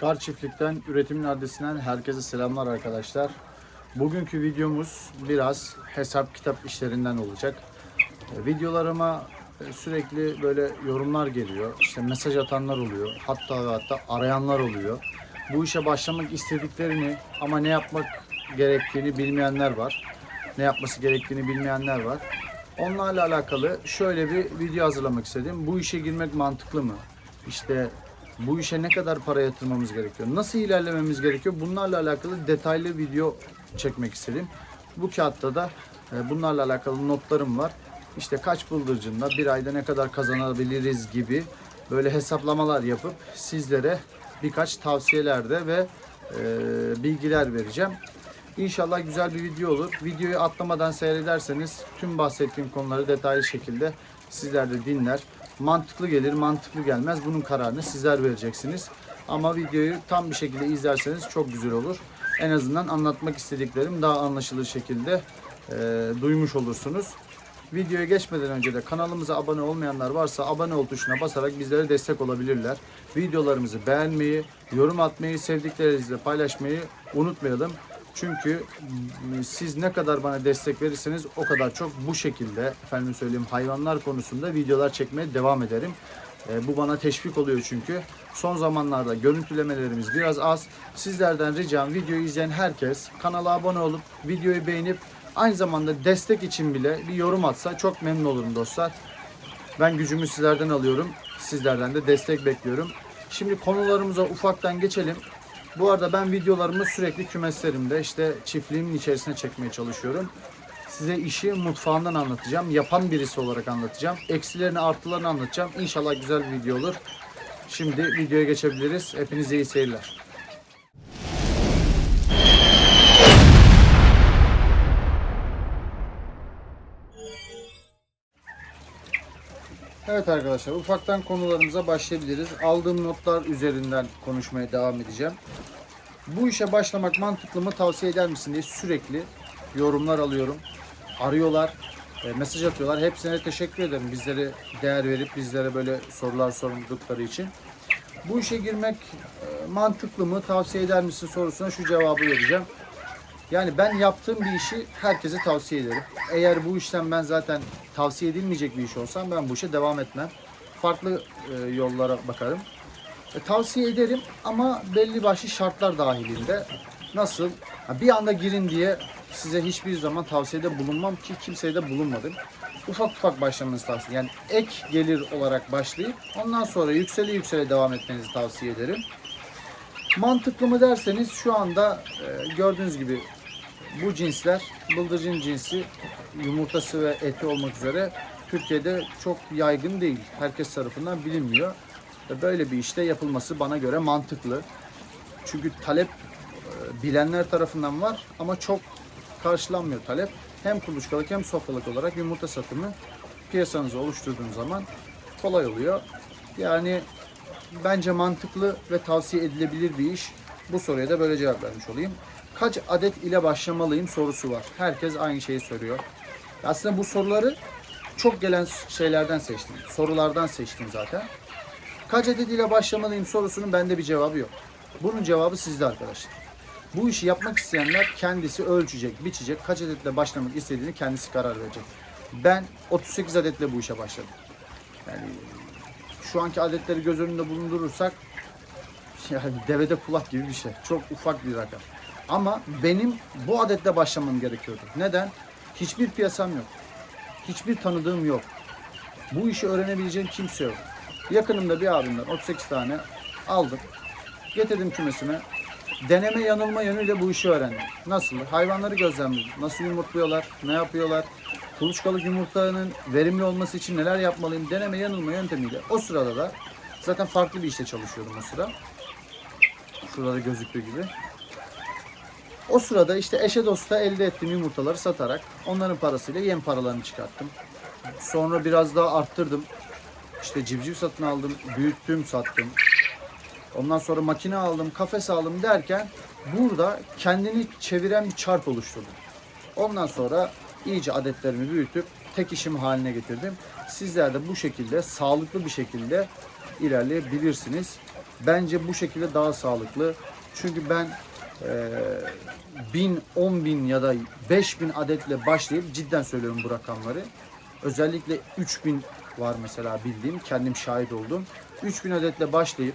Kar Çiftlik'ten üretimin adresinden herkese selamlar arkadaşlar. Bugünkü videomuz biraz hesap kitap işlerinden olacak. E, Videolarıma e, sürekli böyle yorumlar geliyor. İşte mesaj atanlar oluyor. Hatta ve hatta arayanlar oluyor. Bu işe başlamak istediklerini ama ne yapmak gerektiğini bilmeyenler var. Ne yapması gerektiğini bilmeyenler var. Onlarla alakalı şöyle bir video hazırlamak istedim. Bu işe girmek mantıklı mı? İşte bu işe ne kadar para yatırmamız gerekiyor? Nasıl ilerlememiz gerekiyor? Bunlarla alakalı detaylı video çekmek istedim. Bu kağıtta da e, bunlarla alakalı notlarım var. İşte kaç bıldırcınla bir ayda ne kadar kazanabiliriz gibi böyle hesaplamalar yapıp sizlere birkaç tavsiyelerde ve e, bilgiler vereceğim. İnşallah güzel bir video olur. Videoyu atlamadan seyrederseniz tüm bahsettiğim konuları detaylı şekilde sizler de dinler. Mantıklı gelir, mantıklı gelmez. Bunun kararını sizler vereceksiniz. Ama videoyu tam bir şekilde izlerseniz çok güzel olur. En azından anlatmak istediklerim daha anlaşılır şekilde e, duymuş olursunuz. Videoya geçmeden önce de kanalımıza abone olmayanlar varsa abone ol tuşuna basarak bizlere destek olabilirler. Videolarımızı beğenmeyi, yorum atmayı, sevdiklerinizle paylaşmayı unutmayalım. Çünkü siz ne kadar bana destek verirseniz o kadar çok bu şekilde efendim söyleyeyim hayvanlar konusunda videolar çekmeye devam ederim. E, bu bana teşvik oluyor çünkü. Son zamanlarda görüntülemelerimiz biraz az. Sizlerden ricam videoyu izleyen herkes kanala abone olup videoyu beğenip aynı zamanda destek için bile bir yorum atsa çok memnun olurum dostlar. Ben gücümü sizlerden alıyorum. Sizlerden de destek bekliyorum. Şimdi konularımıza ufaktan geçelim. Bu arada ben videolarımı sürekli kümeslerimde işte çiftliğimin içerisine çekmeye çalışıyorum. Size işi mutfağından anlatacağım. Yapan birisi olarak anlatacağım. Eksilerini artılarını anlatacağım. İnşallah güzel bir video olur. Şimdi videoya geçebiliriz. Hepinize iyi seyirler. Evet arkadaşlar ufaktan konularımıza başlayabiliriz. Aldığım notlar üzerinden konuşmaya devam edeceğim. Bu işe başlamak mantıklı mı tavsiye eder misin diye sürekli yorumlar alıyorum. Arıyorlar, e, mesaj atıyorlar. Hepsine teşekkür ederim bizlere değer verip bizlere böyle sorular sordukları için. Bu işe girmek e, mantıklı mı tavsiye eder misin sorusuna şu cevabı vereceğim. Yani ben yaptığım bir işi herkese tavsiye ederim. Eğer bu işten ben zaten tavsiye edilmeyecek bir iş olsam ben bu işe devam etmem. Farklı e, yollara bakarım. E, tavsiye ederim ama belli başlı şartlar dahilinde. Nasıl? Ha, bir anda girin diye size hiçbir zaman tavsiyede bulunmam ki kimseye de bulunmadım. Ufak ufak başlamanızı tavsiye Yani ek gelir olarak başlayıp ondan sonra yükseli yüksele devam etmenizi tavsiye ederim. Mantıklı mı derseniz şu anda e, gördüğünüz gibi bu cinsler bıldırcın cinsi yumurtası ve eti olmak üzere Türkiye'de çok yaygın değil. Herkes tarafından bilinmiyor. Böyle bir işte yapılması bana göre mantıklı. Çünkü talep e, bilenler tarafından var ama çok karşılanmıyor talep. Hem kuluçkalık hem sofralık olarak yumurta satımı piyasanızı oluşturduğunuz zaman kolay oluyor. Yani bence mantıklı ve tavsiye edilebilir bir iş. Bu soruya da böyle cevap vermiş olayım. Kaç adet ile başlamalıyım sorusu var. Herkes aynı şeyi soruyor. Aslında bu soruları çok gelen şeylerden seçtim. Sorulardan seçtim zaten. Kaç adet ile başlamalıyım sorusunun bende bir cevabı yok. Bunun cevabı sizde arkadaşlar. Bu işi yapmak isteyenler kendisi ölçecek, biçecek, kaç adetle başlamak istediğini kendisi karar verecek. Ben 38 adetle bu işe başladım. Yani şu anki adetleri göz önünde bulundurursak yani devede kulak gibi bir şey. Çok ufak bir rakam. Ama benim bu adetle başlamam gerekiyordu. Neden? Hiçbir piyasam yok. Hiçbir tanıdığım yok. Bu işi öğrenebileceğim kimse yok. Yakınımda bir abimden 38 tane aldım. Getirdim kümesime. Deneme yanılma yönüyle bu işi öğrendim. Nasıl? Hayvanları gözlemledim. Nasıl yumurtluyorlar? Ne yapıyorlar? Kuluçkalık yumurtanın verimli olması için neler yapmalıyım? Deneme yanılma yöntemiyle. O sırada da zaten farklı bir işte çalışıyordum o sıra. Şurada gözüktüğü gibi. O sırada işte eşe dosta elde ettiğim yumurtaları satarak onların parasıyla yem paralarını çıkarttım. Sonra biraz daha arttırdım. İşte civciv satın aldım, büyüttüm, sattım. Ondan sonra makine aldım, kafes aldım derken burada kendini çeviren bir çarp oluşturdum. Ondan sonra iyice adetlerimi büyütüp tek işim haline getirdim. Sizler de bu şekilde sağlıklı bir şekilde ilerleyebilirsiniz. Bence bu şekilde daha sağlıklı. Çünkü ben e, 1000, 10 bin ya da 5000 adetle başlayıp cidden söylüyorum bu rakamları. Özellikle 3000 var mesela bildiğim, kendim şahit oldum. 3000 adetle başlayıp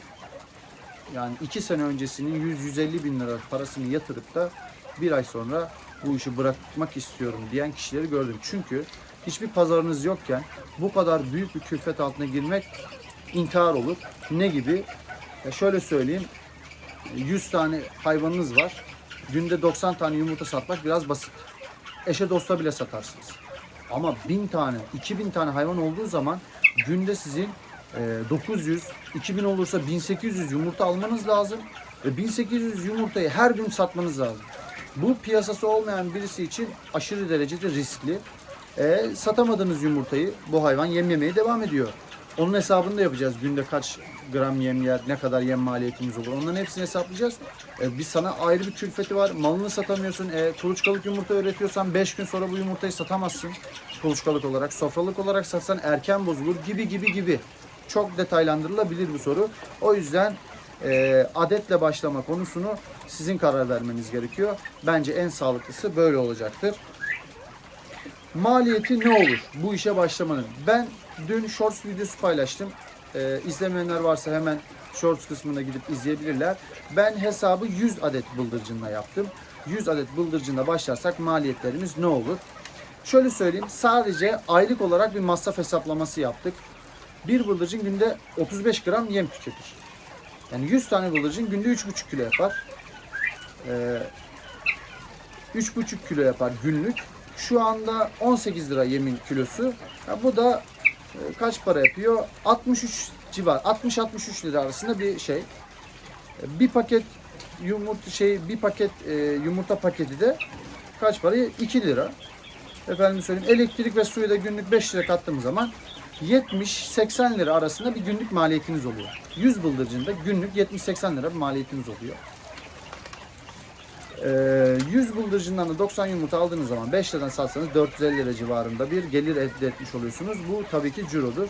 yani 2 sene öncesinin 100-150 bin lira parasını yatırıp da bir ay sonra bu işi bırakmak istiyorum diyen kişileri gördüm. Çünkü hiçbir pazarınız yokken bu kadar büyük bir külfet altına girmek intihar olur. Ne gibi? Ya şöyle söyleyeyim. 100 tane hayvanınız var. Günde 90 tane yumurta satmak biraz basit. Eşe dosta bile satarsınız. Ama 1000 tane, 2000 tane hayvan olduğu zaman günde sizin e, 900, 2000 olursa 1800 yumurta almanız lazım. Ve 1800 yumurtayı her gün satmanız lazım. Bu piyasası olmayan birisi için aşırı derecede riskli. E, satamadığınız yumurtayı bu hayvan yem yemeye devam ediyor. Onun hesabını da yapacağız. Günde kaç gram yem yer, ne kadar yem maliyetimiz olur. Onların hepsini hesaplayacağız. E, biz sana ayrı bir külfeti var. Malını satamıyorsun. E, kuluçkalık yumurta üretiyorsan 5 gün sonra bu yumurtayı satamazsın. Kuluçkalık olarak. Sofralık olarak satsan erken bozulur gibi gibi gibi. Çok detaylandırılabilir bu soru. O yüzden e, adetle başlama konusunu sizin karar vermeniz gerekiyor. Bence en sağlıklısı böyle olacaktır. Maliyeti ne olur bu işe başlamanın? Ben dün shorts videosu paylaştım. Ee, izlemeyenler varsa hemen shorts kısmına gidip izleyebilirler. Ben hesabı 100 adet bıldırcınla yaptım. 100 adet bıldırcınla başlarsak maliyetlerimiz ne olur? Şöyle söyleyeyim sadece aylık olarak bir masraf hesaplaması yaptık. Bir bıldırcın günde 35 gram yem tüketir. Yani 100 tane bıldırcın günde 3,5 kilo yapar. Ee, 3,5 kilo yapar günlük. Şu anda 18 lira yemin kilosu. Ya bu da e, kaç para yapıyor? 63 civar. 60-63 lira arasında bir şey. E, Bir paket yumurta şey bir paket e, yumurta paketi de kaç para? 2 lira. Efendim söyleyeyim elektrik ve suyu da günlük 5 lira kattığımız zaman 70-80 lira arasında bir günlük maliyetiniz oluyor. 100 bıldırcında günlük 70-80 lira bir maliyetiniz oluyor. Ee, 100 bıldırcından da 90 yumurta aldığınız zaman 5 liradan satsanız 450 lira civarında bir gelir elde etmiş oluyorsunuz. Bu tabii ki cirodur.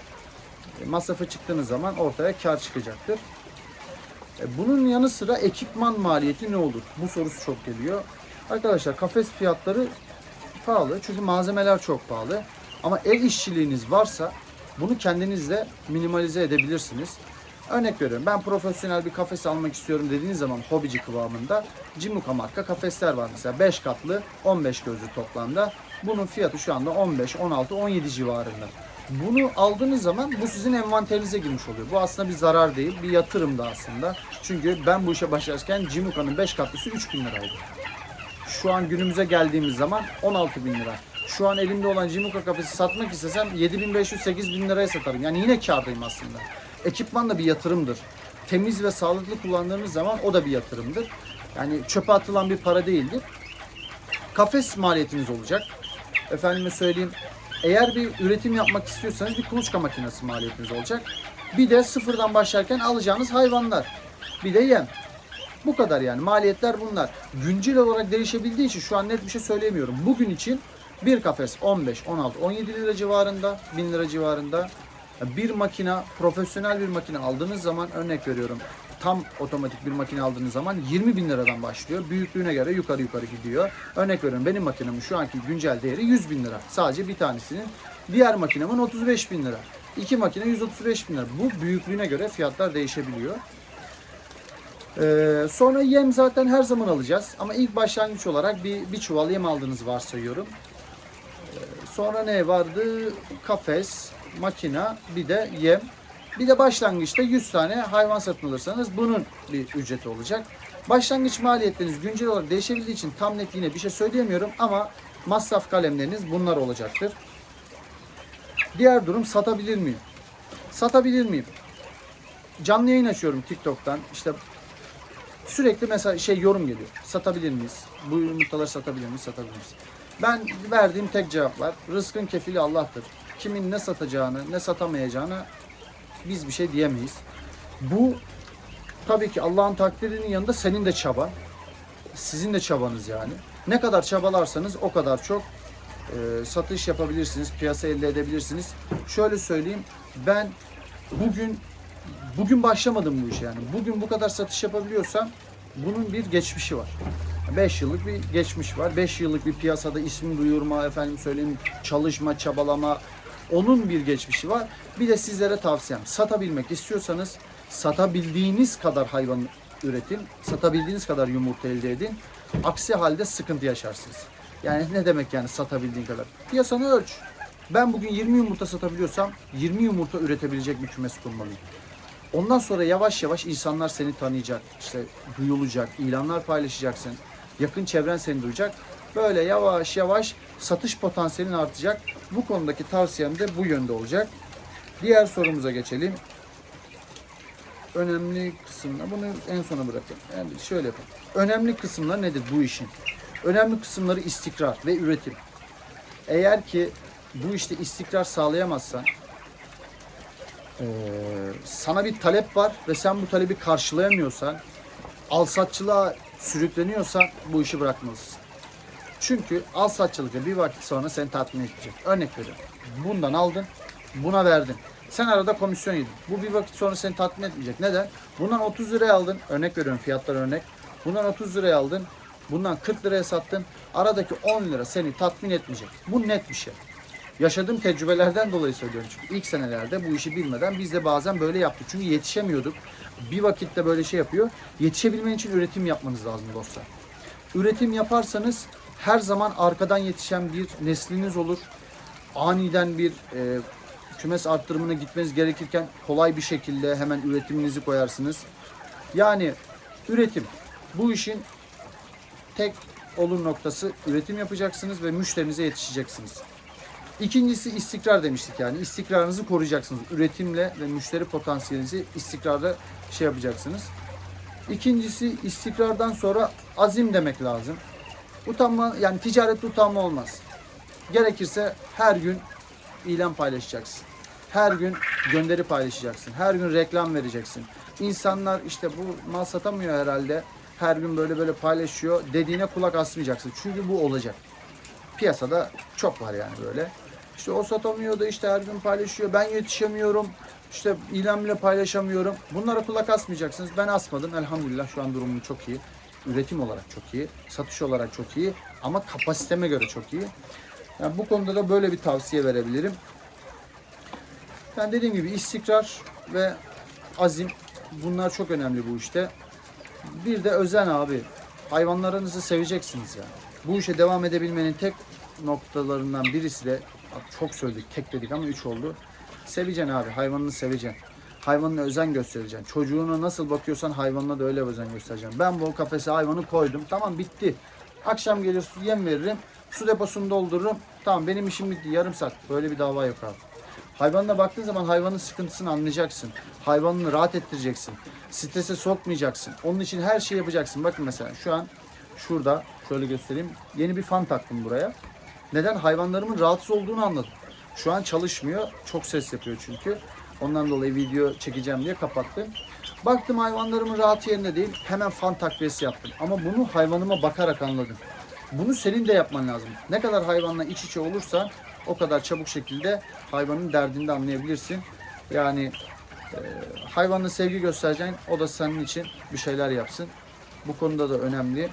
E, Masrafı çıktığınız zaman ortaya kar çıkacaktır. E, Bunun yanı sıra ekipman maliyeti ne olur? Bu sorusu çok geliyor. Arkadaşlar kafes fiyatları pahalı çünkü malzemeler çok pahalı. Ama el işçiliğiniz varsa bunu kendinizle minimalize edebilirsiniz. Örnek veriyorum ben profesyonel bir kafes almak istiyorum dediğiniz zaman hobici kıvamında Cimuka marka kafesler var mesela 5 katlı 15 gözlü toplamda. Bunun fiyatı şu anda 15, 16, 17 civarında. Bunu aldığınız zaman bu sizin envanterinize girmiş oluyor. Bu aslında bir zarar değil, bir yatırım da aslında. Çünkü ben bu işe başlarken Cimuka'nın 5 katlısı 3000 liraydı. Şu an günümüze geldiğimiz zaman 16 bin lira. Şu an elimde olan Jimuka kafesi satmak istesem 7500-8000 liraya satarım. Yani yine kârdayım aslında. Ekipman da bir yatırımdır. Temiz ve sağlıklı kullandığınız zaman o da bir yatırımdır. Yani çöpe atılan bir para değildir. Kafes maliyetiniz olacak. Efendime söyleyeyim. Eğer bir üretim yapmak istiyorsanız bir kuluçka makinesi maliyetiniz olacak. Bir de sıfırdan başlarken alacağınız hayvanlar. Bir de yem. Bu kadar yani. Maliyetler bunlar. Güncel olarak değişebildiği için şu an net bir şey söyleyemiyorum. Bugün için bir kafes 15, 16, 17 lira civarında, 1000 lira civarında. Bir makina, profesyonel bir makine aldığınız zaman örnek veriyorum. Tam otomatik bir makine aldığınız zaman 20 bin liradan başlıyor. Büyüklüğüne göre yukarı yukarı gidiyor. Örnek veriyorum benim makinemin şu anki güncel değeri 100 bin lira. Sadece bir tanesinin. Diğer makinemin 35 bin lira. İki makine 135 bin lira. Bu büyüklüğüne göre fiyatlar değişebiliyor. Ee, sonra yem zaten her zaman alacağız. Ama ilk başlangıç olarak bir, bir çuval yem aldığınızı varsayıyorum. Ee, sonra ne vardı? Kafes, makina, bir de yem. Bir de başlangıçta 100 tane hayvan satın alırsanız bunun bir ücreti olacak. Başlangıç maliyetleriniz güncel olarak değişebildiği için tam net yine bir şey söyleyemiyorum ama masraf kalemleriniz bunlar olacaktır. Diğer durum satabilir miyim? Satabilir miyim? Canlı yayın açıyorum TikTok'tan. İşte sürekli mesela şey yorum geliyor. Satabilir miyiz? Bu yumurtaları satabilir miyiz? Satabilir miyiz? Ben verdiğim tek cevap var. Rızkın kefili Allah'tır. Kimin ne satacağını, ne satamayacağını biz bir şey diyemeyiz. Bu tabii ki Allah'ın takdirinin yanında senin de çaban. Sizin de çabanız yani. Ne kadar çabalarsanız o kadar çok e, satış yapabilirsiniz, piyasa elde edebilirsiniz. Şöyle söyleyeyim, ben bugün bugün başlamadım bu işe yani. Bugün bu kadar satış yapabiliyorsam bunun bir geçmişi var. 5 yıllık bir geçmiş var. 5 yıllık bir piyasada ismi duyurma, efendim söyleyeyim çalışma, çabalama onun bir geçmişi var. Bir de sizlere tavsiyem satabilmek istiyorsanız satabildiğiniz kadar hayvan üretin, satabildiğiniz kadar yumurta elde edin. Aksi halde sıkıntı yaşarsınız. Yani ne demek yani satabildiğin kadar? Piyasanı ölç. Ben bugün 20 yumurta satabiliyorsam 20 yumurta üretebilecek bir kümes kurmalıyım. Ondan sonra yavaş yavaş insanlar seni tanıyacak, işte duyulacak, ilanlar paylaşacaksın, yakın çevren seni duyacak. Böyle yavaş yavaş satış potansiyelin artacak. Bu konudaki tavsiyem de bu yönde olacak. Diğer sorumuza geçelim. Önemli kısımlar, bunu en sona bırakın. Yani şöyle yapalım. Önemli kısımlar nedir bu işin? Önemli kısımları istikrar ve üretim. Eğer ki bu işte istikrar sağlayamazsan, sana bir talep var ve sen bu talebi karşılayamıyorsan, alsatçılığa sürükleniyorsan bu işi bırakmalısın. Çünkü alsatçılıkta bir vakit sonra seni tatmin etmeyecek. Örnek veriyorum. Bundan aldın, buna verdin. Sen arada komisyon yedin. Bu bir vakit sonra seni tatmin etmeyecek. Neden? Bundan 30 liraya aldın. Örnek veriyorum fiyatlar örnek. Bundan 30 liraya aldın. Bundan 40 liraya sattın. Aradaki 10 lira seni tatmin etmeyecek. Bu net bir şey. Yaşadığım tecrübelerden dolayı söylüyorum çünkü ilk senelerde bu işi bilmeden biz de bazen böyle yaptık. Çünkü yetişemiyorduk. Bir vakitte böyle şey yapıyor. Yetişebilmen için üretim yapmanız lazım dostlar. Üretim yaparsanız her zaman arkadan yetişen bir nesliniz olur. Aniden bir e, kümes arttırımına gitmeniz gerekirken kolay bir şekilde hemen üretiminizi koyarsınız. Yani üretim bu işin tek olun noktası üretim yapacaksınız ve müşterinize yetişeceksiniz. İkincisi istikrar demiştik yani. İstikrarınızı koruyacaksınız. Üretimle ve müşteri potansiyelinizi istikrarda şey yapacaksınız. İkincisi istikrardan sonra azim demek lazım. Utanma yani ticarette utanma olmaz. Gerekirse her gün ilan paylaşacaksın. Her gün gönderi paylaşacaksın. Her gün reklam vereceksin. İnsanlar işte bu mal satamıyor herhalde. Her gün böyle böyle paylaşıyor. Dediğine kulak asmayacaksın. Çünkü bu olacak. Piyasada çok var yani böyle. İşte o satamıyor da işte her gün paylaşıyor. Ben yetişemiyorum. İşte ilan bile paylaşamıyorum. Bunlara kulak asmayacaksınız. Ben asmadım. Elhamdülillah şu an durumum çok iyi. Üretim olarak çok iyi. Satış olarak çok iyi. Ama kapasiteme göre çok iyi. Yani bu konuda da böyle bir tavsiye verebilirim. Yani dediğim gibi istikrar ve azim bunlar çok önemli bu işte. Bir de özen abi. Hayvanlarınızı seveceksiniz yani. Bu işe devam edebilmenin tek noktalarından birisi de çok söyledik tek dedik ama üç oldu. Seveceksin abi hayvanını seveceksin. Hayvanına özen göstereceksin. Çocuğuna nasıl bakıyorsan hayvanına da öyle özen göstereceksin. Ben bu kafese hayvanı koydum. Tamam bitti. Akşam gelir su yem veririm. Su deposunu doldururum. Tamam benim işim bitti. Yarım saat. Böyle bir dava yok abi. Hayvanına baktığın zaman hayvanın sıkıntısını anlayacaksın. Hayvanını rahat ettireceksin. Strese sokmayacaksın. Onun için her şeyi yapacaksın. Bakın mesela şu an şurada şöyle göstereyim. Yeni bir fan taktım buraya. Neden? Hayvanlarımın rahatsız olduğunu anladım. Şu an çalışmıyor. Çok ses yapıyor çünkü. Ondan dolayı video çekeceğim diye kapattım. Baktım hayvanlarımın rahat yerinde değil. Hemen fan takviyesi yaptım. Ama bunu hayvanıma bakarak anladım. Bunu senin de yapman lazım. Ne kadar hayvanla iç içe olursa o kadar çabuk şekilde hayvanın derdini de anlayabilirsin. Yani e, hayvanla sevgi göstereceksin. O da senin için bir şeyler yapsın. Bu konuda da önemli.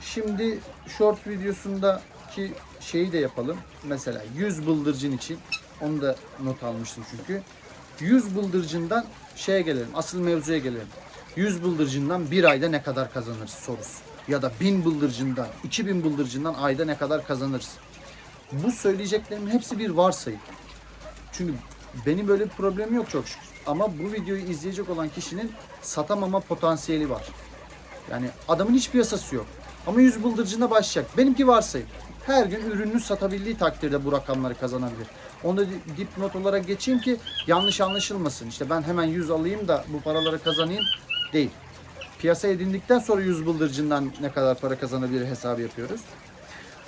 Şimdi short videosundaki şeyi de yapalım. Mesela 100 bıldırcın için onu da not almıştım çünkü. 100 bıldırcından şeye gelelim. Asıl mevzuya gelelim. 100 bıldırcından bir ayda ne kadar kazanırız sorusu. Ya da 1000 bıldırcından, 2000 bıldırcından ayda ne kadar kazanırız. Bu söyleyeceklerimin hepsi bir varsayım. Çünkü benim böyle bir problemim yok çok şükür. Ama bu videoyu izleyecek olan kişinin satamama potansiyeli var. Yani adamın hiç piyasası yok. Ama yüz bıldırcına başlayacak. Benimki varsayım. Her gün ürününü satabildiği takdirde bu rakamları kazanabilir. Onu da di- dipnot olarak geçeyim ki yanlış anlaşılmasın. İşte ben hemen 100 alayım da bu paraları kazanayım değil. Piyasa edindikten sonra 100 bıldırcından ne kadar para kazanabilir hesabı yapıyoruz.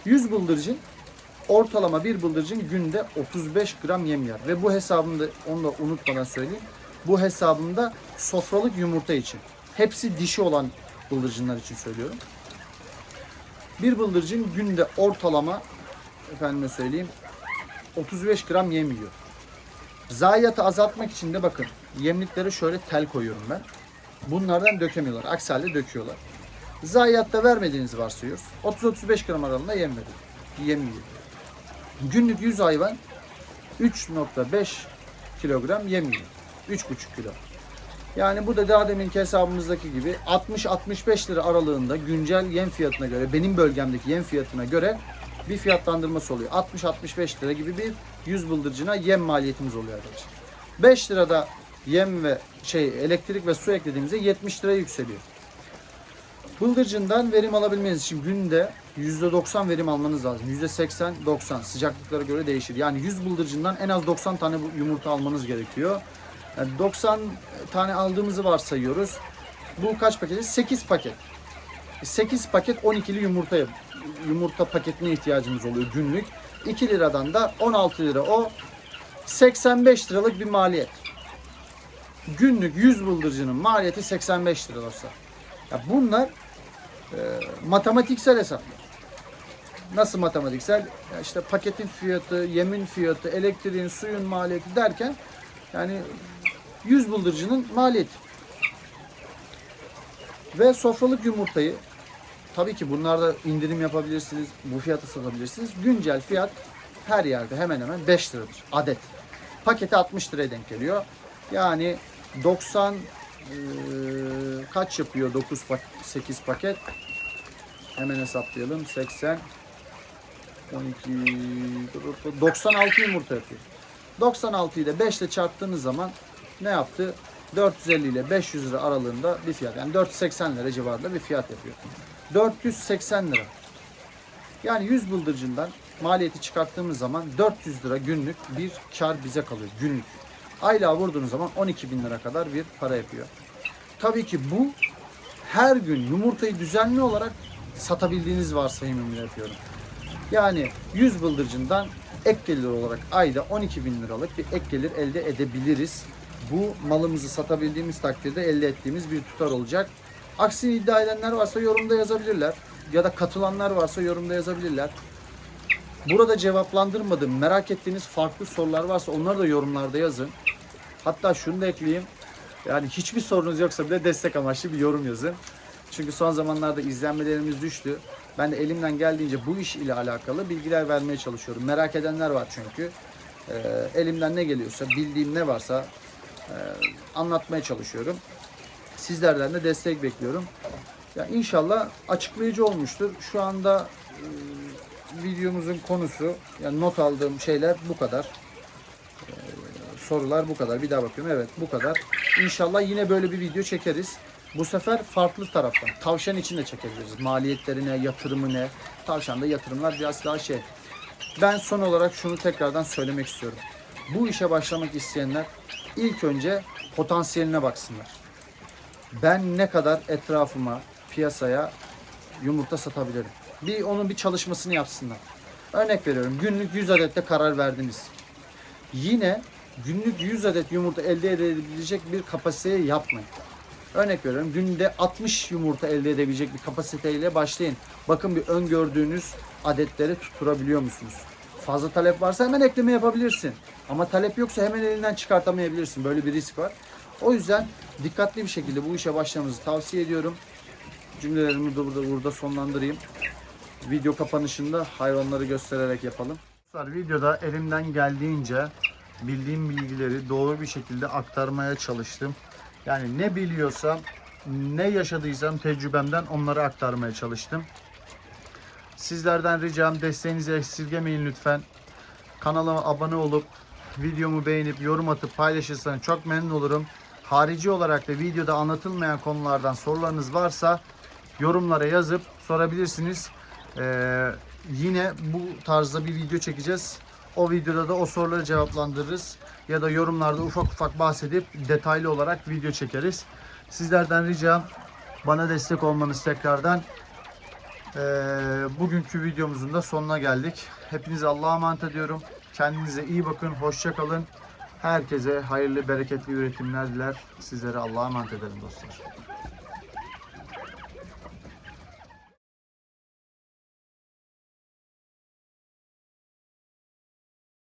100 bıldırcın ortalama bir bıldırcın günde 35 gram yem yer. Ve bu hesabımda onu da unutmadan söyleyeyim. Bu hesabımda sofralık yumurta için. Hepsi dişi olan bıldırcınlar için söylüyorum. Bir bıldırcın günde ortalama efendime söyleyeyim 35 gram yem yiyor. Zayiatı azaltmak için de bakın yemliklere şöyle tel koyuyorum ben. Bunlardan dökemiyorlar. Aksi halde döküyorlar. Zayiatta vermediğinizi varsayıyoruz. 30-35 gram aralığında yem verin. Yem yiyin. Günlük 100 hayvan 3.5 kilogram yem yiyor. 3.5 kilo. Yani bu da daha deminki hesabımızdaki gibi 60-65 lira aralığında güncel yem fiyatına göre, benim bölgemdeki yem fiyatına göre bir fiyatlandırması oluyor. 60-65 lira gibi bir 100 bıldırcına yem maliyetimiz oluyor arkadaşlar. 5 lirada yem ve şey elektrik ve su eklediğimizde 70 liraya yükseliyor. Bıldırcından verim alabilmeniz için günde %90 verim almanız lazım. %80-90 sıcaklıklara göre değişir. Yani 100 bıldırcından en az 90 tane yumurta almanız gerekiyor. Yani 90 tane aldığımızı varsayıyoruz. Bu kaç paket? 8 paket. 8 paket 12'li yumurta yumurta paketine ihtiyacımız oluyor günlük. 2 liradan da 16 lira o 85 liralık bir maliyet. Günlük 100 bıldırcının maliyeti 85 lira dostlar. Ya bunlar e, matematiksel hesaplar. Nasıl matematiksel? Ya işte paketin fiyatı, yemin fiyatı, elektriğin, suyun maliyeti derken yani 100 bıldırcının maliyeti. Ve sofralık yumurtayı tabii ki bunlarda indirim yapabilirsiniz. Bu fiyata satabilirsiniz. Güncel fiyat her yerde hemen hemen 5 liradır adet. Paketi 60 liraya denk geliyor. Yani 90 eee, kaç yapıyor 9 pak 8 paket? Hemen hesaplayalım. 80 12 96 yumurta yapıyor. 96'yı da 5 ile çarptığınız zaman ne yaptı? 450 ile 500 lira aralığında bir fiyat. Yani 480 lira civarında bir fiyat yapıyor. 480 lira. Yani 100 bıldırcından maliyeti çıkarttığımız zaman 400 lira günlük bir kar bize kalıyor. Günlük. Aylığa vurduğunuz zaman 12 bin lira kadar bir para yapıyor. Tabii ki bu her gün yumurtayı düzenli olarak satabildiğiniz varsayımını yapıyorum. Yani 100 bıldırcından ek gelir olarak ayda 12 bin liralık bir ek gelir elde edebiliriz. Bu malımızı satabildiğimiz takdirde elde ettiğimiz bir tutar olacak. Aksini iddia edenler varsa yorumda yazabilirler. Ya da katılanlar varsa yorumda yazabilirler. Burada cevaplandırmadığım, merak ettiğiniz farklı sorular varsa onları da yorumlarda yazın. Hatta şunu da ekleyeyim. Yani hiçbir sorunuz yoksa bile destek amaçlı bir yorum yazın. Çünkü son zamanlarda izlenmelerimiz düştü. Ben de elimden geldiğince bu iş ile alakalı bilgiler vermeye çalışıyorum. Merak edenler var çünkü. Ee, elimden ne geliyorsa, bildiğim ne varsa e, anlatmaya çalışıyorum. Sizlerden de destek bekliyorum. Ya inşallah açıklayıcı olmuştur. Şu anda e, videomuzun konusu, yani not aldığım şeyler bu kadar. E, sorular bu kadar. Bir daha bakıyorum. Evet bu kadar. İnşallah yine böyle bir video çekeriz. Bu sefer farklı taraftan. Tavşan için de çekebiliriz. Maliyetleri ne, yatırımı ne. Tavşanda yatırımlar biraz daha şey. Ben son olarak şunu tekrardan söylemek istiyorum. Bu işe başlamak isteyenler ilk önce potansiyeline baksınlar. Ben ne kadar etrafıma, piyasaya yumurta satabilirim? Bir onun bir çalışmasını yapsınlar. Örnek veriyorum. Günlük 100 adette karar verdiniz. Yine günlük 100 adet yumurta elde edebilecek bir kapasiteye yapmayın. Örnek veriyorum günde 60 yumurta elde edebilecek bir kapasiteyle başlayın. Bakın bir öngördüğünüz adetleri tutturabiliyor musunuz? Fazla talep varsa hemen ekleme yapabilirsin. Ama talep yoksa hemen elinden çıkartamayabilirsin. Böyle bir risk var. O yüzden dikkatli bir şekilde bu işe başlamanızı tavsiye ediyorum. Cümlelerimi de burada, burada sonlandırayım. Video kapanışında hayvanları göstererek yapalım. Videoda elimden geldiğince bildiğim bilgileri doğru bir şekilde aktarmaya çalıştım. Yani ne biliyorsam, ne yaşadıysam tecrübemden onları aktarmaya çalıştım. Sizlerden ricam desteğinizi esirgemeyin lütfen. Kanalıma abone olup videomu beğenip yorum atıp paylaşırsanız çok memnun olurum. Harici olarak da videoda anlatılmayan konulardan sorularınız varsa yorumlara yazıp sorabilirsiniz. Ee, yine bu tarzda bir video çekeceğiz. O videoda da o soruları cevaplandırırız. Ya da yorumlarda ufak ufak bahsedip detaylı olarak video çekeriz. Sizlerden ricam bana destek olmanız tekrardan. Ee, bugünkü videomuzun da sonuna geldik. Hepinize Allah'a emanet ediyorum. Kendinize iyi bakın. Hoşça kalın. Herkese hayırlı, bereketli üretimler diler. Sizlere Allah'a emanet ederim dostlar.